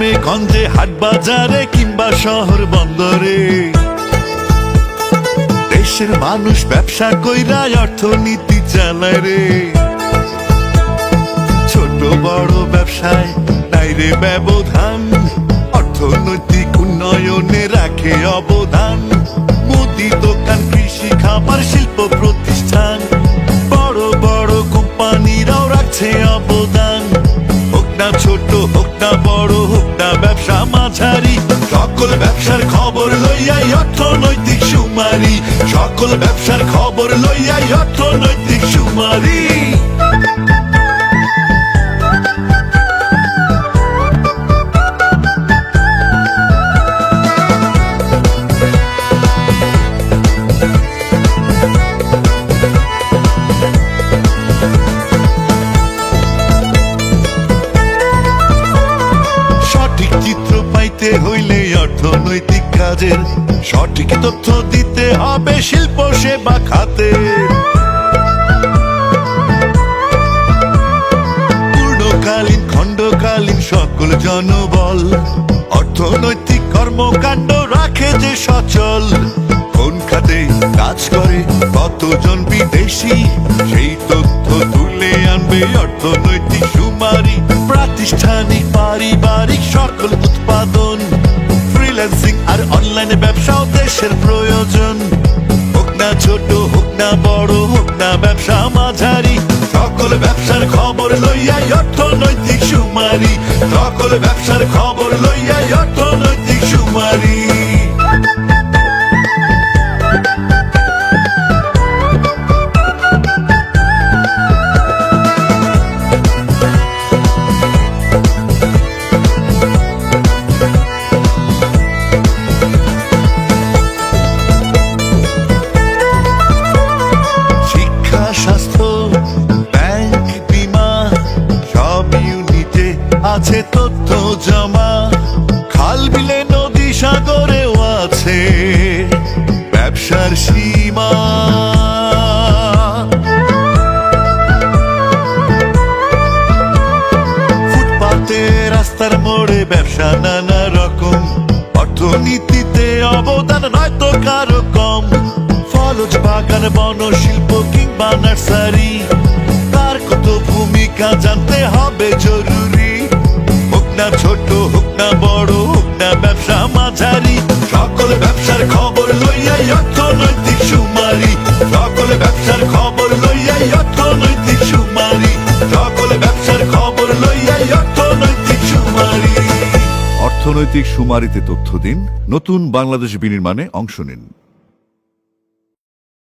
গঞ্জে হাট বাজারে কিংবা শহর বন্দরে। দেশের মানুষ ব্যবসা কইরা অর্থনীতি চালায় রে। ছোট বড় ব্যবসায় নাই রে ব্যবধান, অর্থনৈতিক উন্নয়নে রাখে অবদান। সকল ব্যবসার খবর লইয়াই অর্থনৈতিক সুমারি। সকল ব্যবসার খবর লইয়াই অর্থনৈতিক সুমারি। কাজের সঠিক তথ্য দিতে হবে শিল্প সেবা খাতে। পূর্ণকালীন, খণ্ডকালীন সকল জনবল অর্থনৈতিক কর্মকাণ্ড রাখে যে সচল। কোন খাতে কাজ করে, কতজন বিদেশি, সেই তথ্য তুলে আনবে অর্থনৈতিক সুমারি, প্রাতিষ্ঠানিক, পারিবারিক সকল অনলাইনে ব্যবসাও দেশের প্রয়োজন। হোক না ছোট, হোক না বড়, হোক না ব্যবসা মাঝারি। সকল ব্যবসার খবর লইয়াই অর্থনৈতিক সুমারি। সকল ব্যবসার খবর লইয়াই স্বাস্থ্য, ব্যাংক বিমা, সব ইউনিটে আছে তথ্য জমা। খাল বিলে নদী সাগরেও আছে ব্যবসার সীমা। রাস্তার মোড়ে ব্যবসা নানা রকম। অর্থনীতিতে অবদান নয়তো কারও ফলজ বাগান বন শিল্প কিংবা নার্সারি। তার কত ভূমিকা জানতে হবে জরুরি। হোক না ছোট, হোক না বড়, হোক না ব্যবসা মাঝারি। সকল ব্যবসার খবর লইয়াই অর্থনৈতিক সুমারি সকল ব্যবসার খবর লইয়াই অর্থনৈতিক সুমারি সকল ব্যবসার খবর লইয়াই অর্থনৈতিক সুমারি অর্থনৈতিক সুমারিতে তথ্য দিন। নতুন বাংলাদেশ বিনির্মাণে অংশ নিন।